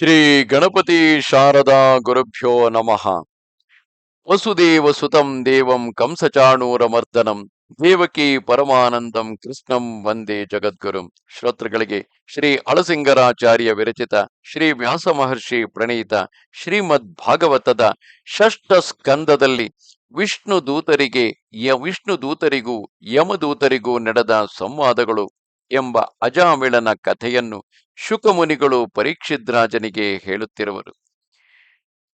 ಶ್ರೀ ಗಣಪತಿ ಶಾರದಾ ಗುರುಭ್ಯೋ ನಮಃ. ವಸುದೇವ ಸುತಂ ದೇವಂ ಕಂಸಚಾಣೂರಮರ್ದನಂ. ದೇವಕಿ ಪರಮಾನಂದಂ ಕೃಷ್ಣಂ ವಂದೇ ಜಗದ್ಗುರುಂ. ಶ್ರೋತೃಗಳಿಗೆ ಶ್ರೀ ಅಳಸಿಂಗರಾಚಾರ್ಯ ವಿರಚಿತ ಶ್ರೀ ವ್ಯಾಸ ಮಹರ್ಷಿ ಪ್ರಣೀತ ಶ್ರೀಮದ್ ಭಾಗವತದ ಷಷ್ಠ ಸ್ಕಂದದಲ್ಲಿ ವಿಷ್ಣು ದೂತರಿಗೆ ಯ, ವಿಷ್ಣು ದೂತರಿಗೂ ಯಮದೂತರಿಗೂ ನಡೆದ ಸಂವಾದಗಳು ಎಂಬ ಅಜಾಮಿಳನ ಕಥೆಯನ್ನು ಶುಕಮುನಿಗಳು ಪರೀಕ್ಷಿದ್ರಾಜನಿಗೆ ಹೇಳುತ್ತಿರುವರು.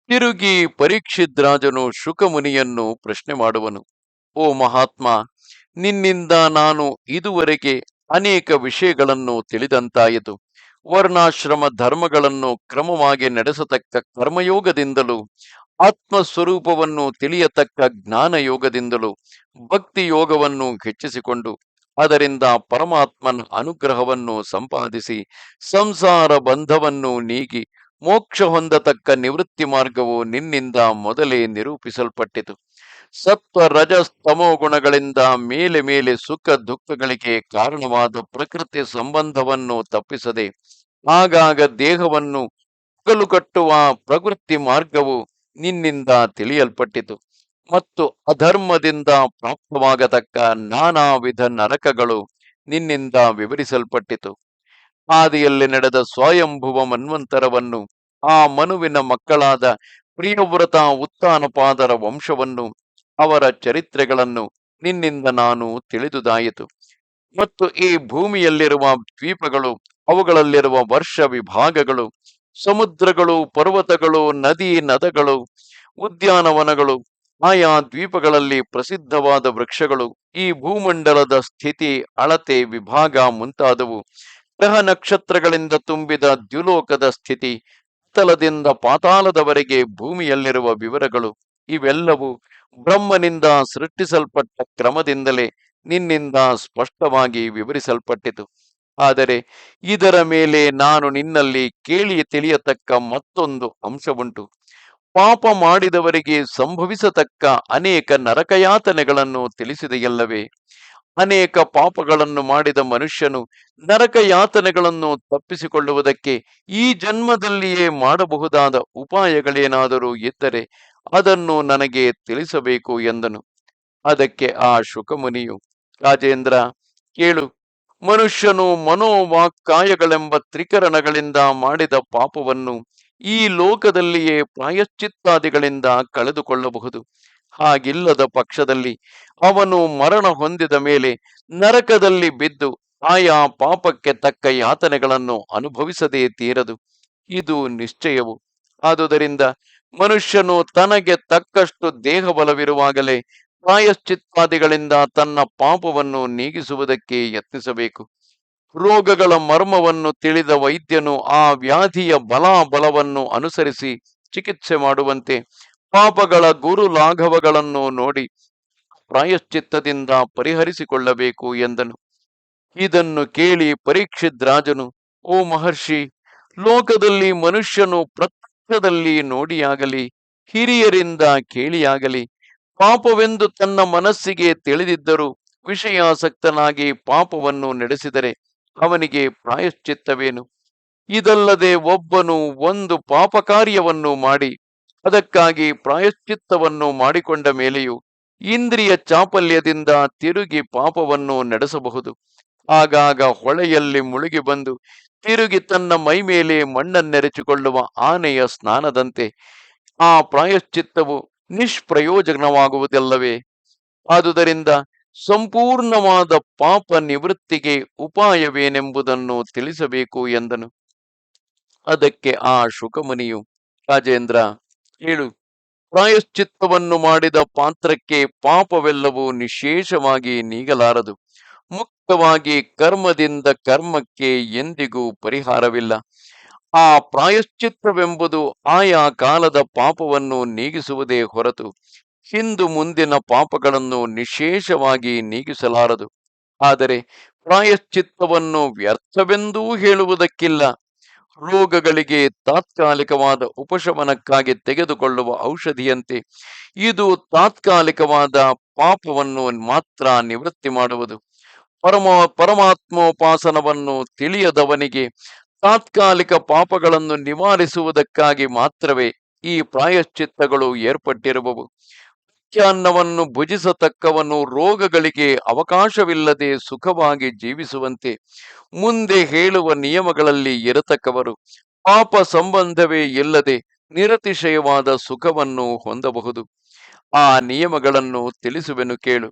ತಿರುಗಿ ಪರೀಕ್ಷಿದ್ರಾಜನು ಶುಕಮುನಿಯನ್ನು ಪ್ರಶ್ನೆ ಮಾಡುವನು. ಓ ಮಹಾತ್ಮ, ನಿನ್ನಿಂದ ನಾನು ಇದುವರೆಗೆ ಅನೇಕ ವಿಷಯಗಳನ್ನು ತಿಳಿದಂತಾಯಿತು. ವರ್ಣಾಶ್ರಮ ಧರ್ಮಗಳನ್ನು ಕ್ರಮವಾಗಿ ನಡೆಸತಕ್ಕ ಕರ್ಮಯೋಗದಿಂದಲೂ ಆತ್ಮ ಸ್ವರೂಪವನ್ನು ತಿಳಿಯತಕ್ಕ ಜ್ಞಾನಯೋಗದಿಂದಲೂ ಭಕ್ತಿ ಯೋಗವನ್ನು ಹೆಚ್ಚಿಸಿಕೊಂಡು ಅದರಿಂದ ಪರಮಾತ್ಮನ ಅನುಗ್ರಹವನ್ನು ಸಂಪಾದಿಸಿ ಸಂಸಾರ ಬಂಧವನ್ನು ನೀಗಿ ಮೋಕ್ಷ ಹೊಂದತಕ್ಕ ನಿವೃತ್ತಿ ಮಾರ್ಗವು ನಿನ್ನಿಂದ ಮೊದಲೇ ನಿರೂಪಿಸಲ್ಪಟ್ಟಿತು. ಸತ್ವ ರಜಸ್ತಮೋ ಗುಣಗಳಿಂದ ಮೇಲೆ ಮೇಲೆ ಸುಖ, ದುಃಖಗಳಿಗೆ ಕಾರಣವಾದ ಪ್ರಕೃತಿ ಸಂಬಂಧವನ್ನು ತಪ್ಪಿಸದೆ ಆಗಾಗ ದೇಹವನ್ನು ಕಲುಕಟ್ಟುವ ಪ್ರವೃತ್ತಿ ಮಾರ್ಗವು ನಿನ್ನಿಂದ ತಿಳಿಯಲ್ಪಟ್ಟಿತು. ಮತ್ತು ಅಧರ್ಮದಿಂದ ಪ್ರಾಪ್ತವಾಗತಕ್ಕ ನಾನಾ ವಿಧ ನರಕಗಳು ನಿನ್ನಿಂದ ವಿವರಿಸಲ್ಪಟ್ಟಿತು. ಆದಿಯಲ್ಲಿ ನಡೆದ ಸ್ವಯಂಭುವ ಮನ್ವಂತರವನ್ನು, ಆ ಮನುವಿನ ಮಕ್ಕಳಾದ ಪ್ರಿಯವ್ರತ ಉತ್ತಾನಪಾದರ ವಂಶವನ್ನು, ಅವರ ಚರಿತ್ರೆಗಳನ್ನು ನಿನ್ನಿಂದ ನಾನು ತಿಳಿದುದಾಯಿತು. ಮತ್ತು ಈ ಭೂಮಿಯಲ್ಲಿರುವ ದ್ವೀಪಗಳು, ಅವುಗಳಲ್ಲಿರುವ ವರ್ಷ ವಿಭಾಗಗಳು, ಸಮುದ್ರಗಳು, ಪರ್ವತಗಳು, ನದಿ, ನದಗಳು, ಉದ್ಯಾನವನಗಳು ಆಯಾ ದ್ವೀಪಗಳಲ್ಲಿ ಪ್ರಸಿದ್ಧವಾದ ವೃಕ್ಷಗಳು ಈ ಭೂಮಂಡಲದ ಸ್ಥಿತಿ, ಅಳತೆ, ವಿಭಾಗ ಮುಂತಾದವು. ಗ್ರಹ ನಕ್ಷತ್ರಗಳಿಂದ ತುಂಬಿದ ದ್ಯುಲೋಕದ ಸ್ಥಿತಿ ತಲದಿಂದ ಪಾತಾಳದವರೆಗೆ ಭೂಮಿಯಲ್ಲಿರುವ ವಿವರಗಳು, ಇವೆಲ್ಲವೂ ಬ್ರಹ್ಮನಿಂದ ಸೃಷ್ಟಿಸಲ್ಪಟ್ಟ ಕ್ರಮದಿಂದಲೇ ನಿನ್ನಿಂದ ಸ್ಪಷ್ಟವಾಗಿ ವಿವರಿಸಲ್ಪಟ್ಟಿತು. ಆದರೆ ಇದರ ಮೇಲೆ ನಾನು ನಿನ್ನಲ್ಲಿ ಕೇಳಿ ತಿಳಿಯತಕ್ಕ ಮತ್ತೊಂದು ಅಂಶವುಂಟು. ಪಾಪ ಮಾಡಿದವರಿಗೆ ಸಂಭವಿಸತಕ್ಕ ಅನೇಕ ನರಕಯಾತನೆಗಳನ್ನು ತಿಳಿಸಿದೆಯಲ್ಲವೇ? ಅನೇಕ ಪಾಪಗಳನ್ನು ಮಾಡಿದ ಮನುಷ್ಯನು ನರಕಯಾತನೆಗಳನ್ನು ತಪ್ಪಿಸಿಕೊಳ್ಳುವುದಕ್ಕೆ ಈ ಜನ್ಮದಲ್ಲಿಯೇ ಮಾಡಬಹುದಾದ ಉಪಾಯಗಳೇನಾದರೂ ಇದ್ದರೆ ಅದನ್ನು ನನಗೆ ತಿಳಿಸಬೇಕು ಎಂದನು. ಅದಕ್ಕೆ ಆ ಶುಕಮುನಿಯು, ರಾಜೇಂದ್ರ, ಕೇಳು, ಮನುಷ್ಯನು ಮನೋವಾಕ್ಕಾಯಗಳೆಂಬ ತ್ರಿಕರಣಗಳಿಂದ ಮಾಡಿದ ಪಾಪವನ್ನು ಈ ಲೋಕದಲ್ಲಿಯೇ ಪ್ರಾಯಶ್ಚಿತ್ತಾದಿಗಳಿಂದ ಕಳೆದುಕೊಳ್ಳಬಹುದು. ಹಾಗಿಲ್ಲದ ಪಕ್ಷದಲ್ಲಿ ಅವನು ಮರಣ ಹೊಂದಿದ ಮೇಲೆ ನರಕದಲ್ಲಿ ಬಿದ್ದು ಆಯಾ ಪಾಪಕ್ಕೆ ತಕ್ಕ ಯಾತನೆಗಳನ್ನು ಅನುಭವಿಸದೇ ತೀರದು. ಇದು ನಿಶ್ಚಯವು. ಆದುದರಿಂದ ಮನುಷ್ಯನು ತನಗೆ ತಕ್ಕಷ್ಟು ದೇಹಬಲವಿರುವಾಗಲೇ ಪ್ರಾಯಶ್ಚಿತ್ತಾದಿಗಳಿಂದ ತನ್ನ ಪಾಪವನ್ನು ನೀಗಿಸುವುದಕ್ಕೆ ಯತ್ನಿಸಬೇಕು. ರೋಗಗಳ ಮರ್ಮವನ್ನು ತಿಳಿದ ವೈದ್ಯನು ಆ ವ್ಯಾಧಿಯ ಬಲಾಬಲವನ್ನು ಅನುಸರಿಸಿ ಚಿಕಿತ್ಸೆ ಮಾಡುವಂತೆ ಪಾಪಗಳ ಗುರು ಲಾಘವಗಳನ್ನು ನೋಡಿ ಪ್ರಾಯಶ್ಚಿತ್ತದಿಂದ ಪರಿಹರಿಸಿಕೊಳ್ಳಬೇಕು ಎಂದನು. ಇದನ್ನು ಕೇಳಿ ಪರೀಕ್ಷಿತ್ ರಾಜನು, ಓ ಮಹರ್ಷಿ, ಲೋಕದಲ್ಲಿ ಮನುಷ್ಯನು ಪ್ರತ್ಯಕ್ಷದಲ್ಲಿ ನೋಡಿಯಾಗಲಿ, ಹಿರಿಯರಿಂದ ಕೇಳಿಯಾಗಲಿ, ಪಾಪವೆಂದು ತನ್ನ ಮನಸ್ಸಿಗೆ ತಿಳಿದಿದ್ದರೂ ವಿಷಯಾಸಕ್ತನಾಗಿ ಪಾಪವನ್ನು ನಡೆಸಿದರೆ ಅವನಿಗೆ ಪ್ರಾಯಶ್ಚಿತ್ತವೇನು? ಇದಲ್ಲದೆ ಒಬ್ಬನು ಒಂದು ಪಾಪ ಕಾರ್ಯವನ್ನು ಮಾಡಿ, ಅದಕ್ಕಾಗಿ ಪ್ರಾಯಶ್ಚಿತ್ತವನ್ನು ಮಾಡಿಕೊಂಡ ಮೇಲೆಯೂ ಇಂದ್ರಿಯ ಚಾಪಲ್ಯದಿಂದ ತಿರುಗಿ ಪಾಪವನ್ನು ನಡೆಸಬಹುದು. ಆಗಾಗ ಹೊಳೆಯಲ್ಲಿ ಮುಳುಗಿ ಬಂದು ತಿರುಗಿ ತನ್ನ ಮೈ ಮೇಲೆ ಮಣ್ಣನ್ನೆರೆಚಿಕೊಳ್ಳುವ ಆನೆಯ ಸ್ನಾನದಂತೆ ಆ ಪ್ರಾಯಶ್ಚಿತ್ತವು ನಿಷ್ಪ್ರಯೋಜನವಾಗುವುದಿಲ್ಲವೇ? ಆದುದರಿಂದ ಸಂಪೂರ್ಣವಾದ ಪಾಪ ನಿವೃತ್ತಿಗೆ ಉಪಾಯವೇನೆಂಬುದನ್ನು ತಿಳಿಸಬೇಕು ಎಂದನು. ಅದಕ್ಕೆ ಆ ಶುಕಮುನಿಯು, ರಾಜೇಂದ್ರ, ಹೇಳು. ಪ್ರಾಯಶ್ಚಿತ್ತವನ್ನು ಮಾಡಿದ ಪಾತ್ರಕ್ಕೆ ಪಾಪವೆಲ್ಲವೂ ನಿಶೇಷವಾಗಿ ನೀಗಲಾರದು. ಮುಕ್ತವಾಗಿ ಕರ್ಮದಿಂದ ಕರ್ಮಕ್ಕೆ ಎಂದಿಗೂ ಪರಿಹಾರವಿಲ್ಲ. ಆ ಪ್ರಾಯಶ್ಚಿತ್ತವೆಂಬುದು ಆಯಾ ಕಾಲದ ಪಾಪವನ್ನು ನೀಗಿಸುವುದೇ ಹೊರತು ಹಿಂದು ಮುಂದಿನ ಪಾಪಗಳನ್ನು ನಿಶೇಷವಾಗಿ ನೀಗಿಸಲಾರದು. ಆದರೆ ಪ್ರಾಯಶ್ಚಿತ್ತವನ್ನು ವ್ಯರ್ಥವೆಂದೂ ಹೇಳುವುದಕ್ಕಿಲ್ಲ. ರೋಗಗಳಿಗೆ ತಾತ್ಕಾಲಿಕವಾದ ಉಪಶಮನಕ್ಕಾಗಿ ತೆಗೆದುಕೊಳ್ಳುವ ಔಷಧಿಯಂತೆ ಇದು ತಾತ್ಕಾಲಿಕವಾದ ಪಾಪವನ್ನು ಮಾತ್ರ ನಿವೃತ್ತಿ ಮಾಡುವುದು. ಪರಮ ಪರಮಾತ್ಮೋಪಾಸನವನ್ನು ತಿಳಿಯದವನಿಗೆ ತಾತ್ಕಾಲಿಕ ಪಾಪಗಳನ್ನು ನಿವಾರಿಸುವುದಕ್ಕಾಗಿ ಮಾತ್ರವೇ ಈ ಪ್ರಾಯಶ್ಚಿತ್ತಗಳು ಏರ್ಪಟ್ಟಿರುವವು. ಅನ್ನವನ್ನು ಭುಜಿಸತಕ್ಕವನು ರೋಗಗಳಿಗೆ ಅವಕಾಶವಿಲ್ಲದೆ ಸುಖವಾಗಿ ಜೀವಿಸುವಂತೆ ಮುಂದೆ ಹೇಳುವ ನಿಯಮಗಳಲ್ಲಿ ಇರತಕ್ಕವರು. ಪಾಪ ಸಂಬಂಧವೇ ಇಲ್ಲದೆ ನಿರತಿಶಯವಾದ ಸುಖವನ್ನು ಹೊಂದಬಹುದು. ಆ ನಿಯಮಗಳನ್ನು ತಿಳಿಸುವೆನು ಕೇಳು.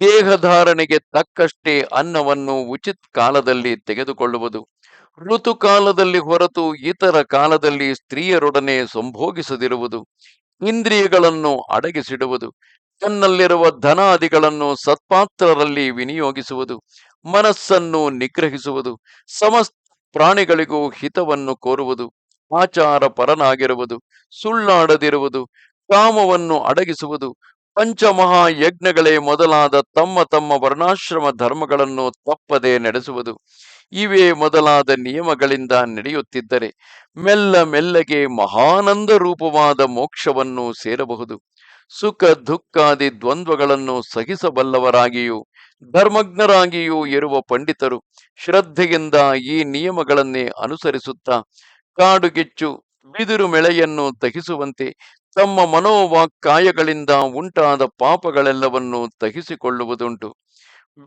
ದೇಹಧಾರಣೆಗೆ ತಕ್ಕಷ್ಟೇ ಅನ್ನವನ್ನು ಉಚಿತ್ ಕಾಲದಲ್ಲಿ ತೆಗೆದುಕೊಳ್ಳುವುದು. ಋತುಕಾಲದಲ್ಲಿ ಹೊರತು ಇತರ ಕಾಲದಲ್ಲಿ ಸ್ತ್ರೀಯರೊಡನೆ ಸಂಭೋಗಿಸದಿರುವುದು. ಇಂದ್ರಿಯಗಳನ್ನು ಅಡಗಿಸಿಡುವುದು, ತನ್ನಲ್ಲಿರುವ ಧನಾದಿಗಳನ್ನು ಸತ್ಪಾತ್ರರಲ್ಲಿ ವಿನಿಯೋಗಿಸುವುದು, ಮನಸ್ಸನ್ನು ನಿಗ್ರಹಿಸುವುದು, ಸಮಸ್ತ ಪ್ರಾಣಿಗಳಿಗೂ ಹಿತವನ್ನು ಕೋರುವುದು ಆಚಾರ ಪರನಾಗಿರುವುದು ಸುಳ್ಳಾಡದಿರುವುದು, ಕಾಮವನ್ನು ಅಡಗಿಸುವುದು, ಪಂಚಮಹಾಯಜ್ಞಗಳೇ ಮೊದಲಾದ ತಮ್ಮ ತಮ್ಮ ವರ್ಣಾಶ್ರಮ ಧರ್ಮಗಳನ್ನು ತಪ್ಪದೆ ನಡೆಸುವುದು. ಇವೇ ಮೊದಲಾದ ನಿಯಮಗಳಿಂದ ನಡೆಯುತ್ತಿದ್ದರೆ ಮೆಲ್ಲ ಮೆಲ್ಲಗೆ ಮಹಾನಂದ ರೂಪವಾದ ಮೋಕ್ಷವನ್ನು ಸೇರಬಹುದು. ಸುಖ ದುಃಖಾದಿ ದ್ವಂದ್ವಗಳನ್ನು ಸಹಿಸಬಲ್ಲವರಾಗಿಯೂ, ಧರ್ಮಜ್ಞರಾಗಿಯೂ ಇರುವ ಪಂಡಿತರು ಶ್ರದ್ಧೆಯಿಂದ ಈ ನಿಯಮಗಳನ್ನೇ ಅನುಸರಿಸುತ್ತಾ ಕಾಡುಗೆಚ್ಚು, ಬಿದಿರು ಮೆಳೆಯನ್ನು ತಹಿಸುವಂತೆ ತಮ್ಮ ಮನೋವಾಕ್ಕಾಯಗಳಿಂದ ಉಂಟಾದ ಪಾಪಗಳೆಲ್ಲವನ್ನು ತಹಿಸಿಕೊಳ್ಳುವುದುಂಟು.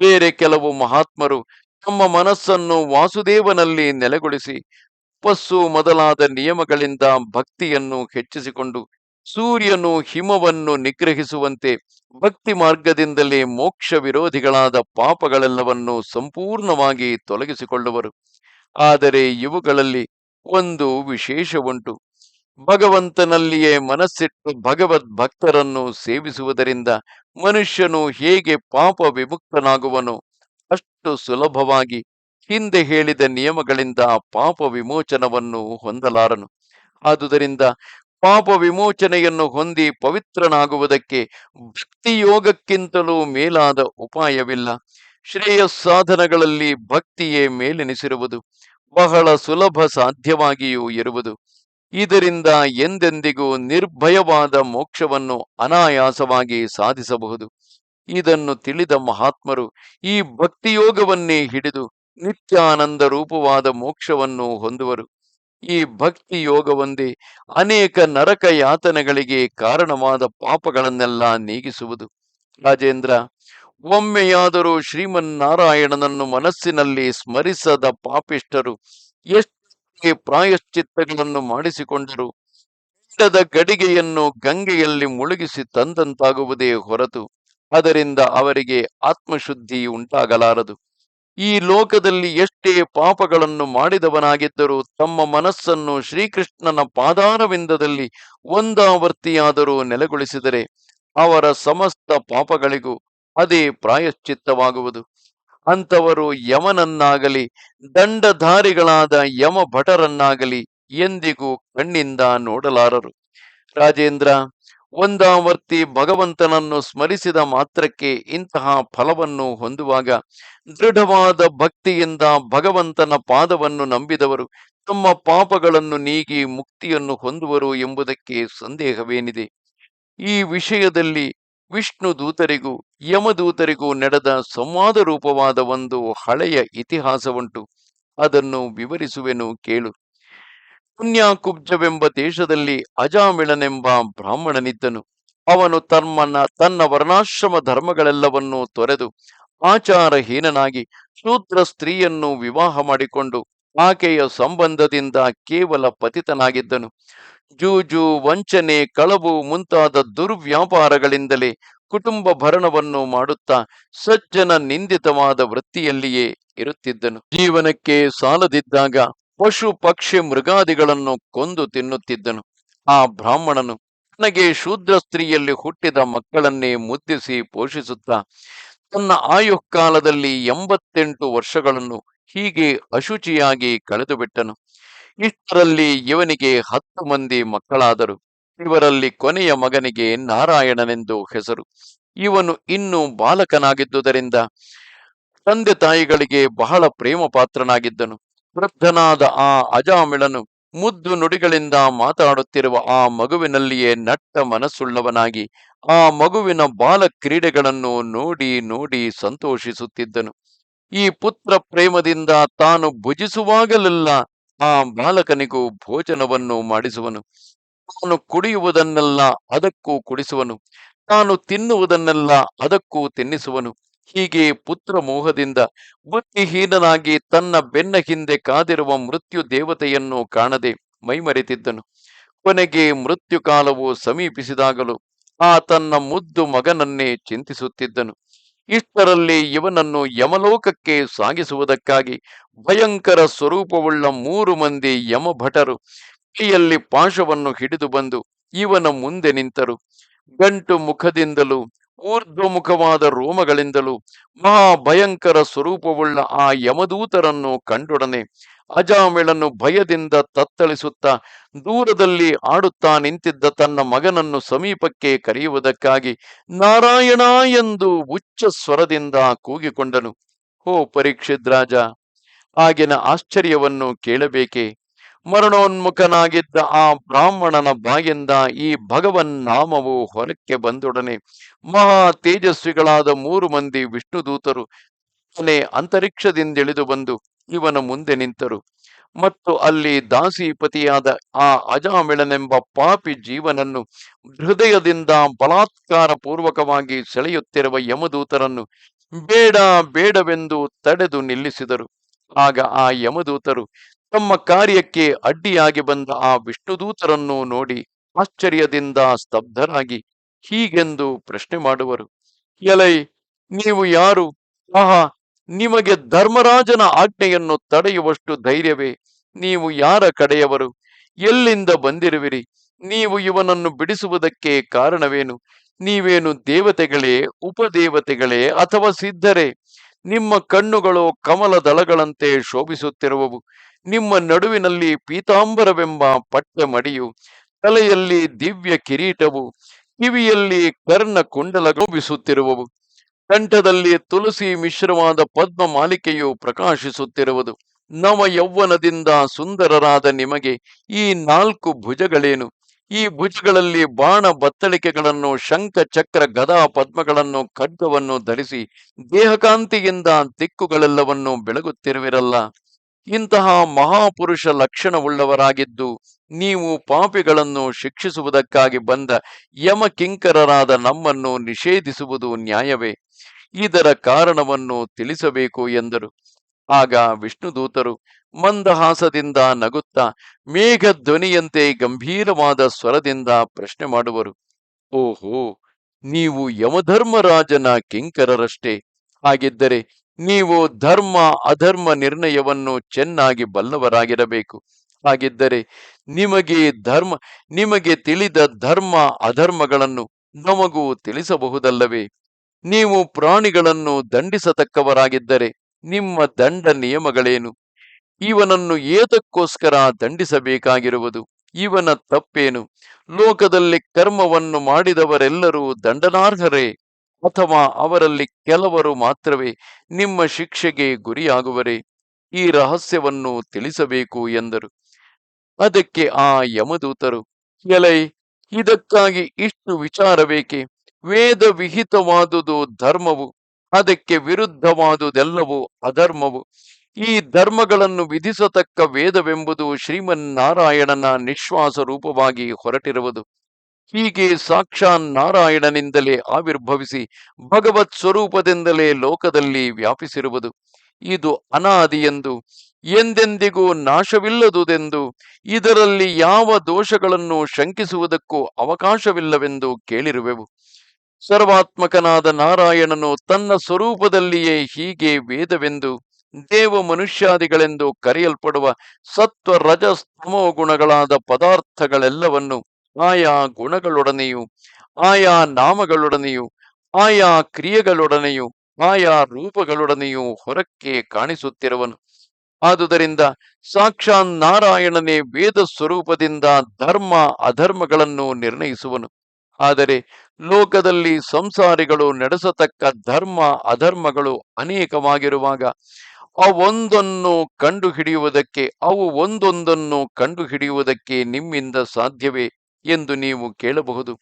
ಬೇರೆ ಕೆಲವು ಮಹಾತ್ಮರು ತಮ್ಮ ಮನಸ್ಸನ್ನು ವಾಸುದೇವನಲ್ಲಿ ನೆಲೆಗೊಳಿಸಿ ತಪಸ್ಸು ಮೊದಲಾದ ನಿಯಮಗಳಿಂದ ಭಕ್ತಿಯನ್ನು ಹೆಚ್ಚಿಸಿಕೊಂಡು, ಸೂರ್ಯನು ಹಿಮವನ್ನು ನಿಗ್ರಹಿಸುವಂತೆ ಭಕ್ತಿ ಮಾರ್ಗದಿಂದಲೇ ಮೋಕ್ಷ ವಿರೋಧಿಗಳಾದ ಪಾಪಗಳೆಲ್ಲವನ್ನು ಸಂಪೂರ್ಣವಾಗಿ ತೊಲಗಿಸಿಕೊಳ್ಳುವರು. ಆದರೆ ಇವುಗಳಲ್ಲಿ ಒಂದು ವಿಶೇಷವುಂಟು. ಭಗವಂತನಲ್ಲಿಯೇ ಮನಸ್ಸಿಟ್ಟು ಭಗವದ್ ಭಕ್ತರನ್ನು ಸೇವಿಸುವುದರಿಂದ ಮನುಷ್ಯನು ಹೇಗೆ ಪಾಪ ವಿಮುಕ್ತನಾಗುವನೋ ಅಷ್ಟು ಸುಲಭವಾಗಿ ಹಿಂದೆ ಹೇಳಿದ ನಿಯಮಗಳಿಂದ ಪಾಪ ವಿಮೋಚನವನ್ನು ಹೊಂದಲಾರನು. ಆದುದರಿಂದ ಪಾಪ ವಿಮೋಚನೆಯನ್ನು ಹೊಂದಿ ಪವಿತ್ರನಾಗುವುದಕ್ಕೆ ಭಕ್ತಿಯೋಗಕ್ಕಿಂತಲೂ ಮೇಲಾದ ಉಪಾಯವಿಲ್ಲ. ಶ್ರೇಯಸ್ಸಾಧನಗಳಲ್ಲಿ ಭಕ್ತಿಯೇ ಮೇಲೆನಿಸಿರುವುದು, ಬಹಳ ಸುಲಭ ಸಾಧ್ಯವಾಗಿಯೂ ಇರುವುದು. ಇದರಿಂದ ಎಂದೆಂದಿಗೂ ನಿರ್ಭಯವಾದ ಮೋಕ್ಷವನ್ನು ಅನಾಯಾಸವಾಗಿ ಸಾಧಿಸಬಹುದು. ಇದನ್ನು ತಿಳಿದ ಮಹಾತ್ಮರು ಈ ಭಕ್ತಿಯೋಗವನ್ನೇ ಹಿಡಿದು ನಿತ್ಯಾನಂದ ರೂಪವಾದ ಮೋಕ್ಷವನ್ನು ಹೊಂದುವರು. ಈ ಭಕ್ತಿ ಯೋಗವೊಂದೇ ಅನೇಕ ನರಕ ಯಾತನೆಗಳಿಗೆ ಕಾರಣವಾದ ಪಾಪಗಳನ್ನೆಲ್ಲ ನೀಗಿಸುವುದು. ರಾಜೇಂದ್ರ, ಒಮ್ಮೆಯಾದರೂ ಶ್ರೀಮನ್ನಾರಾಯಣನನ್ನು ಮನಸ್ಸಿನಲ್ಲಿ ಸ್ಮರಿಸದ ಪಾಪಿಷ್ಟರು ಎಷ್ಟೇ ಪ್ರಾಯಶ್ಚಿತ್ತಗಳನ್ನು ಮಾಡಿಸಿಕೊಂಡರು ಗಡಿಗೆಯನ್ನು ಗಂಗೆಯಲ್ಲಿ ಮುಳುಗಿಸಿ ತಂದಂತಾಗುವುದೇ ಹೊರತು ಅದರಿಂದ ಅವರಿಗೆ ಆತ್ಮಶುದ್ಧಿ ಉಂಟಾಗಲಾರದು. ಈ ಲೋಕದಲ್ಲಿ ಎಷ್ಟೇ ಪಾಪಗಳನ್ನು ಮಾಡಿದವನಾಗಿದ್ದರೂ ತಮ್ಮ ಮನಸ್ಸನ್ನು ಶ್ರೀಕೃಷ್ಣನ ಪಾದಾರವಿಂದದಲ್ಲಿ ಒಂದಾವರ್ತಿಯಾದರೂ ನೆಲೆಗೊಳಿಸಿದರೆ ಅವರ ಸಮಸ್ತ ಪಾಪಗಳಿಗೂ ಅದೇ ಪ್ರಾಯಶ್ಚಿತ್ತವಾಗುವುದು. ಅಂಥವರು ಯಮನನ್ನಾಗಲಿ, ದಂಡಧಾರಿಗಳಾದ ಯಮ ಭಟರನ್ನಾಗಲಿ ಎಂದಿಗೂ ಕಣ್ಣಿಂದ ನೋಡಲಾರರು. ರಾಜೇಂದ್ರ ಒಂದಾವರ್ತಿ ಭಗವಂತನನ್ನು ಸ್ಮರಿಸಿದ ಮಾತ್ರಕ್ಕೆ ಇಂತಹ ಫಲವನ್ನು ಹೊಂದುವಾಗ ದೃಢವಾದ ಭಕ್ತಿಯಿಂದ ಭಗವಂತನ ಪಾದವನ್ನು ನಂಬಿದವರು ತಮ್ಮ ಪಾಪಗಳನ್ನು ನೀಗಿ ಮುಕ್ತಿಯನ್ನು ಹೊಂದುವರು ಎಂಬುದಕ್ಕೆ ಸಂದೇಹವೇನಿದೆ. ಈ ವಿಷಯದಲ್ಲಿ ವಿಷ್ಣು ದೂತರಿಗೂ ಯಮದೂತರಿಗೂ ನಡೆದ ಸಂವಾದ ರೂಪವಾದ ಒಂದು ಹಳೆಯ ಇತಿಹಾಸವುಂಟು. ಅದನ್ನು ವಿವರಿಸುವೆನು ಕೇಳು. ಪುಣ್ಯಾಕುಬ್ಜವೆಂಬ ದೇಶದಲ್ಲಿ ಅಜಾಮಿಳನೆಂಬ ಬ್ರಾಹ್ಮಣನಿದ್ದನು. ಅವನು ತಮ್ಮನ ತನ್ನ ವರ್ಣಾಶ್ರಮ ಧರ್ಮಗಳೆಲ್ಲವನ್ನೂ ತೊರೆದು ಆಚಾರಹೀನನಾಗಿ ಶೂದ್ರ ಸ್ತ್ರೀಯನ್ನು ವಿವಾಹ ಮಾಡಿಕೊಂಡು ಆಕೆಯ ಸಂಬಂಧದಿಂದ ಕೇವಲ ಪತಿತನಾಗಿದ್ದನು. ಜೂಜು, ವಂಚನೆ, ಕಳವು ಮುಂತಾದ ದುರ್ವ್ಯಾಪಾರಗಳಿಂದಲೇ ಕುಟುಂಬ ಭರಣವನ್ನು ಮಾಡುತ್ತಾ ಸಜ್ಜನ ನಿಂದಿತವಾದ ವೃತ್ತಿಯಲ್ಲಿಯೇ ಇರುತ್ತಿದ್ದನು. ಜೀವನಕ್ಕೆ ಸಾಲದಿದ್ದಾಗ ಪಶು ಪಕ್ಷಿ ಮೃಗಾದಿಗಳನ್ನು ಕೊಂದು ತಿನ್ನುತ್ತಿದ್ದನು. ಆ ಬ್ರಾಹ್ಮಣನು ತನಗೆ ಶೂದ್ರ ಸ್ತ್ರೀಯಲ್ಲಿ ಹುಟ್ಟಿದ ಮಕ್ಕಳನ್ನೇ ಮುದ್ದಿಸಿ ಪೋಷಿಸುತ್ತಾ, ತನ್ನ ಆಯುಃಕಾಲದಲ್ಲಿ ಎಂಬತ್ತೆಂಟು ವರ್ಷಗಳನ್ನು ಹೀಗೆ ಅಶುಚಿಯಾಗಿ ಕಳೆದು ಬಿಟ್ಟನು ಇಷ್ಟರಲ್ಲಿ ಇವನಿಗೆ ಹತ್ತು ಮಂದಿ ಮಕ್ಕಳಾದರು. ಇವರಲ್ಲಿ ಕೊನೆಯ ಮಗನಿಗೆ ನಾರಾಯಣನೆಂದು ಹೆಸರು. ಇವನು ಇನ್ನೂ ಬಾಲಕನಾಗಿದ್ದುದರಿಂದ ತಂದೆ ತಾಯಿಗಳಿಗೆ ಬಹಳ ಪ್ರೇಮ ಪಾತ್ರನಾಗಿದ್ದನು ವೃದ್ಧನಾದ ಆ ಅಜಾಮಿಳನು ಮುದ್ದು ನುಡಿಗಳಿಂದ ಮಾತಾಡುತ್ತಿರುವ ಆ ಮಗುವಿನಲ್ಲಿಯೇ ನಟ್ಟ ಮನಸ್ಸುಳ್ಳವನಾಗಿ ಆ ಮಗುವಿನ ಬಾಲ ಕ್ರೀಡೆಗಳನ್ನು ನೋಡಿ ನೋಡಿ ಸಂತೋಷಿಸುತ್ತಿದ್ದನು. ಈ ಪುತ್ರ ಪ್ರೇಮದಿಂದ ತಾನು ಭುಜಿಸುವಾಗಲೆಲ್ಲ ಆ ಬಾಲಕನಿಗೂ ಭೋಜನವನ್ನು ಮಾಡಿಸುವನು. ತಾನು ಕುಡಿಯುವುದನ್ನೆಲ್ಲ ಅದಕ್ಕೂ ಕುಡಿಸುವನು. ತಾನು ತಿನ್ನುವುದನ್ನೆಲ್ಲ ಅದಕ್ಕೂ ತಿನ್ನಿಸುವನು. ಹೀಗೆ ಪುತ್ರ ಮೋಹದಿಂದ ಬುದ್ಧಿಹೀನನಾಗಿ ತನ್ನ ಬೆನ್ನ ಹಿಂದೆ ಕಾದಿರುವ ಮೃತ್ಯು ದೇವತೆಯನ್ನು ಕಾಣದೆ ಮೈಮರೆತಿದ್ದನು. ಕೊನೆಗೆ ಮೃತ್ಯು ಕಾಲವು ಸಮೀಪಿಸಿದಾಗಲೂ ಆ ತನ್ನ ಮುದ್ದು ಮಗನನ್ನೇ ಚಿಂತಿಸುತ್ತಿದ್ದನು. ಇಷ್ಟರಲ್ಲಿ ಇವನನ್ನು ಯಮಲೋಕಕ್ಕೆ ಸಾಗಿಸುವುದಕ್ಕಾಗಿ ಭಯಂಕರ ಸ್ವರೂಪವುಳ್ಳ ಮೂರು ಮಂದಿ ಯಮಭಟರು ಕೈಯಲ್ಲಿ ಪಾಶವನ್ನು ಹಿಡಿದು ಬಂದು ಇವನ ಮುಂದೆ ನಿಂತರು. ಗಂಟು ಮುಖದಿಂದಲೂ ಊರ್ಧ್ವಮುಖವಾದ ರೋಮಗಳಿಂದಲೂ ಮಹಾಭಯಂಕರ ಸ್ವರೂಪವುಳ್ಳ ಆ ಯಮದೂತರನ್ನು ಕಂಡೊಡನೆ ಅಜಾಮಿಳನ್ನು ಭಯದಿಂದ ತತ್ತಳಿಸುತ್ತಾ ದೂರದಲ್ಲಿ ಆಡುತ್ತಾ ನಿಂತಿದ್ದ ತನ್ನ ಮಗನನ್ನು ಸಮೀಪಕ್ಕೆ ಕರೆಯುವುದಕ್ಕಾಗಿ ನಾರಾಯಣ ಎಂದು ಉಚ್ಚ ಸ್ವರದಿಂದ ಕೂಗಿಕೊಂಡನು. ಹೋ ಪರೀಕ್ಷಿತ್ ರಾಜ ಆಗಿನ ಆಶ್ಚರ್ಯವನ್ನು ಕೇಳಬೇಕೆ? ಮರಣೋನ್ಮುಖನಾಗಿದ್ದ ಆ ಬ್ರಾಹ್ಮಣನ ಬಾಯಿಂದ ಈ ಭಗವನ್ ನಾಮವು ಹೊರಕ್ಕೆ ಬಂದೊಡನೆ ಮಹಾ ತೇಜಸ್ವಿಗಳಾದ ಮೂರು ಮಂದಿ ವಿಷ್ಣು ದೂತರು ಅಂತರಿಕ್ಷದಿಂದಿಳಿದು ಬಂದು ಇವನ ಮುಂದೆ ನಿಂತರು. ಮತ್ತು ಅಲ್ಲಿ ದಾಸಿಪತಿಯಾದ ಆ ಅಜಾಮಿಳನೆಂಬ ಪಾಪಿ ಜೀವನನ್ನು ಹೃದಯದಿಂದ ಬಲಾತ್ಕಾರ ಪೂರ್ವಕವಾಗಿ ಸೆಳೆಯುತ್ತಿರುವ ಯಮದೂತರನ್ನು ಬೇಡ ಬೇಡವೆಂದು ತಡೆದು ನಿಲ್ಲಿಸಿದರು. ಆಗ ಆ ಯಮದೂತರು ತಮ್ಮ ಕಾರ್ಯಕ್ಕೆ ಅಡ್ಡಿಯಾಗಿ ಬಂದ ಆ ವಿಷ್ಣುದೂತರನ್ನು ನೋಡಿ ಆಶ್ಚರ್ಯದಿಂದ ಸ್ತಬ್ಧರಾಗಿ ಹೀಗೆಂದು ಪ್ರಶ್ನೆ ಮಾಡುವರು. ಎಲೈ, ನೀವು ಯಾರು? ಆಹಾ, ನಿಮಗೆ ಧರ್ಮರಾಜನ ಆಜ್ಞೆಯನ್ನು ತಡೆಯುವಷ್ಟು ಧೈರ್ಯವೇ? ನೀವು ಯಾರ ಕಡೆಯವರು? ಎಲ್ಲಿಂದ ಬಂದಿರುವಿರಿ? ನೀವು ಇವನನ್ನು ಬಿಡಿಸುವುದಕ್ಕೆ ಕಾರಣವೇನು? ನೀವೇನು ದೇವತೆಗಳೇ, ಉಪದೇವತೆಗಳೇ ಅಥವಾ ಸಿದ್ಧರೇ? ನಿಮ್ಮ ಕಣ್ಣುಗಳು ಕಮಲ ದಳಗಳಂತೆ ಶೋಭಿಸುತ್ತಿರುವವು. ನಿಮ್ಮ ನಡುವಿನಲ್ಲಿ ಪೀತಾಂಬರವೆಂಬ ಪಟ್ಟೆ ಮಡಿಯು ತಲೆಯಲ್ಲಿ ದಿವ್ಯ ಕಿರೀಟವು, ಕಿವಿಯಲ್ಲಿ ಕರ್ಣ ಕುಂಡಲ ಶೋಭಿಸುತ್ತಿರುವವು. ಕಂಠದಲ್ಲಿ ತುಳಸಿ ಮಿಶ್ರವಾದ ಪದ್ಮ ಮಾಲಿಕೆಯು ಪ್ರಕಾಶಿಸುತ್ತಿರುವುದು. ನವ ಯೌವನದಿಂದ ಸುಂದರರಾದ ನಿಮಗೆ ಈ ನಾಲ್ಕು ಭುಜಗಳೇನು? ಈ ಭುಜಗಳಲ್ಲಿ ಬಾಣ ಬತ್ತಳಿಕೆಗಳನ್ನು, ಶಂಖ ಚಕ್ರ ಗದಾ ಪದ್ಮಗಳನ್ನು, ಖಡ್ಗವನ್ನು ಧರಿಸಿ ದೇಹಕಾಂತಿಯಿಂದ ದಿಕ್ಕುಗಳೆಲ್ಲವನ್ನು ಬೆಳಗುತ್ತಿರುವಿರಲ್ಲ. ಇಂತಹ ಮಹಾಪುರುಷ ಲಕ್ಷಣವುಳ್ಳವರಾಗಿದ್ದು, ನೀವು ಪಾಪಿಗಳನ್ನು ಶಿಕ್ಷಿಸುವುದಕ್ಕಾಗಿ ಬಂದ ಯಮಕಿಂಕರರಾದ ನಮ್ಮನ್ನು ನಿಷೇಧಿಸುವುದು ನ್ಯಾಯವೇ. ಇದರ ಕಾರಣವನ್ನು ತಿಳಿಸಬೇಕು ಎಂದರು. ಆಗ ವಿಷ್ಣುದೂತರು ಮಂದಹಾಸದಿಂದ ನಗುತ್ತಾ ಮೇಘ ಧ್ವನಿಯಂತೆ ಗಂಭೀರವಾದ ಸ್ವರದಿಂದ ಪ್ರಶ್ನೆ ಮಾಡುವರು, ಓಹೋ, ನೀವು ಯಮಧರ್ಮರಾಜನ ಕಿಂಕರರಷ್ಟೇ. ಹಾಗಿದ್ದರೆ ನೀವು ಧರ್ಮ ಅಧರ್ಮ ನಿರ್ಣಯವನ್ನು ಚೆನ್ನಾಗಿ ಬಲ್ಲವರಾಗಿರಬೇಕು. ಹಾಗಿದ್ದರೆ ನಿಮಗೆ ಧರ್ಮ, ನಿಮಗೆ ತಿಳಿದ ಧರ್ಮ ಅಧರ್ಮಗಳನ್ನು ನಮಗೂ ತಿಳಿಸಬಹುದಲ್ಲವೇ. ನೀವು ಪ್ರಾಣಿಗಳನ್ನು ದಂಡಿಸತಕ್ಕವರಾಗಿದ್ದರೆ ನಿಮ್ಮ ದಂಡ ನಿಯಮಗಳೇನು? ಇವನನ್ನು ಏತಕ್ಕೋಸ್ಕರ ದಂಡಿಸಬೇಕಾಗಿರುವುದು? ಇವನ ತಪ್ಪೇನು? ಲೋಕದಲ್ಲಿ ಕರ್ಮವನ್ನು ಮಾಡಿದವರೆಲ್ಲರೂ ದಂಡನಾರ್ಹರೇ? ಅಥವಾ ಅವರಲ್ಲಿ ಕೆಲವರು ಮಾತ್ರವೇ ನಿಮ್ಮ ಶಿಕ್ಷೆಗೆ ಗುರಿಯಾಗುವರೇ? ಈ ರಹಸ್ಯವನ್ನು ತಿಳಿಸಬೇಕು ಎಂದರು. ಅದಕ್ಕೆ ಆ ಯಮದೂತರು, ಎಲೈ, ಇದಕ್ಕಾಗಿ ಇಷ್ಟು ವಿಚಾರಬೇಕೆ ವೇದ ವಿಹಿತವಾದುದು ಧರ್ಮವು ಅದಕ್ಕೆ ವಿರುದ್ಧವಾದುದೆಲ್ಲವೂ ಅಧರ್ಮವು. ಈ ಧರ್ಮಗಳನ್ನು ವಿಧಿಸತಕ್ಕ ವೇದವೆಂಬುದು ಶ್ರೀಮನ್ನಾರಾಯಣನ ನಿಶ್ವಾಸ ರೂಪವಾಗಿ ಹೊರಟಿರುವುದು. ಹೀಗೆ ಸಾಕ್ಷಾನ್ ನಾರಾಯಣನಿಂದಲೇ ಆವಿರ್ಭವಿಸಿ ಭಗವತ್ ಸ್ವರೂಪದಿಂದಲೇ ಲೋಕದಲ್ಲಿ ವ್ಯಾಪಿಸಿರುವುದು. ಇದು ಅನಾದಿಯೆಂದು, ಎಂದೆಂದಿಗೂ ನಾಶವಿಲ್ಲದುದೆಂದು, ಇದರಲ್ಲಿ ಯಾವ ದೋಷಗಳನ್ನು ಶಂಕಿಸುವುದಕ್ಕೂ ಅವಕಾಶವಿಲ್ಲವೆಂದು ಕೇಳಿರುವೆವು. ಸರ್ವಾತ್ಮಕನಾದ ನಾರಾಯಣನು ತನ್ನ ಸ್ವರೂಪದಲ್ಲಿಯೇ ಹೀಗೆ ವೇದವೆಂದು ದೇವ ಮನುಷ್ಯಾದಿಗಳೆಂದು ಕರೆಯಲ್ಪಡುವ ಸತ್ವ ರಜಸ್ತಮೋ ಗುಣಗಳಾದ ಪದಾರ್ಥಗಳೆಲ್ಲವನ್ನು ಆಯಾ ಗುಣಗಳೊಡನೆಯೂ, ಆಯಾ ನಾಮಗಳೊಡನೆಯೂ, ಆಯಾ ಕ್ರಿಯೆಗಳೊಡನೆಯೂ, ಆಯಾ ರೂಪಗಳೊಡನೆಯೂ ಹೊರಕ್ಕೆ ಕಾಣಿಸುತ್ತಿರುವನು. ಆದುದರಿಂದ ಸಾಕ್ಷಾತ್ ನಾರಾಯಣನೇ ವೇದ ಸ್ವರೂಪದಿಂದ ಧರ್ಮ, ಅಧರ್ಮಗಳನ್ನು ನಿರ್ಣಯಿಸುವನು. ಆದರೆ ಲೋಕದಲ್ಲಿ ಸಂಸಾರಿಗಳು ನಡೆಸತಕ್ಕ ಧರ್ಮ, ಅಧರ್ಮಗಳು ಅನೇಕವಾಗಿರುವಾಗ ಅವೊಂದನ್ನು ಕಂಡುಹಿಡಿಯುವುದಕ್ಕೆ, ಅವು ಒಂದೊಂದನ್ನು ಕಂಡುಹಿಡಿಯುವುದಕ್ಕೆ ನಿಮ್ಮಿಂದ ಸಾಧ್ಯವೇ ಎಂದು ನೀವು ಕೇಳಬಹುದು.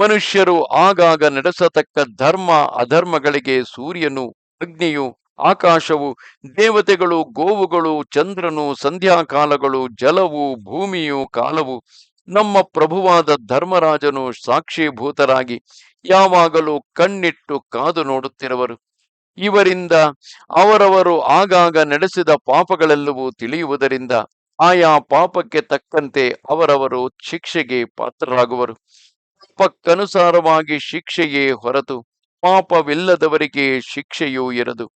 ಮನುಷ್ಯರು ಆಗಾಗ ನಡೆಸತಕ್ಕ ಧರ್ಮ, ಅಧರ್ಮಗಳಿಗೆ ಸೂರ್ಯನು, ಅಗ್ನಿಯು, ಆಕಾಶವು, ದೇವತೆಗಳು, ಗೋವುಗಳು, ಚಂದ್ರನು, ಸಂಧ್ಯಾಕಾಲಗಳು, ಜಲವು, ಭೂಮಿಯು, ಕಾಲವು ನಮ್ಮ ಪ್ರಭುವಾದ ಧರ್ಮರಾಜನು ಸಾಕ್ಷೀಭೂತರಾಗಿ ಯಾವಾಗಲೂ ಕಣ್ಣಿಟ್ಟು ಕಾದು ನೋಡುತ್ತಿರುವರು. ಇವರಿಂದ ಅವರವರು ಆಗಾಗ ನಡೆಸಿದ ಪಾಪಗಳೆಲ್ಲವೂ ತಿಳಿಯುವುದರಿಂದ ಆಯಾ ಪಾಪಕ್ಕೆ ತಕ್ಕಂತೆ ಅವರವರು ಶಿಕ್ಷೆಗೆ ಪಾತ್ರರಾಗುವರು. ಪಾಪಕ್ಕನುಸಾರವಾಗಿ ಶಿಕ್ಷೆಯೇ ಹೊರತು ಪಾಪವಿಲ್ಲದವರಿಗೆ ಶಿಕ್ಷೆಯೂ ಇರದು.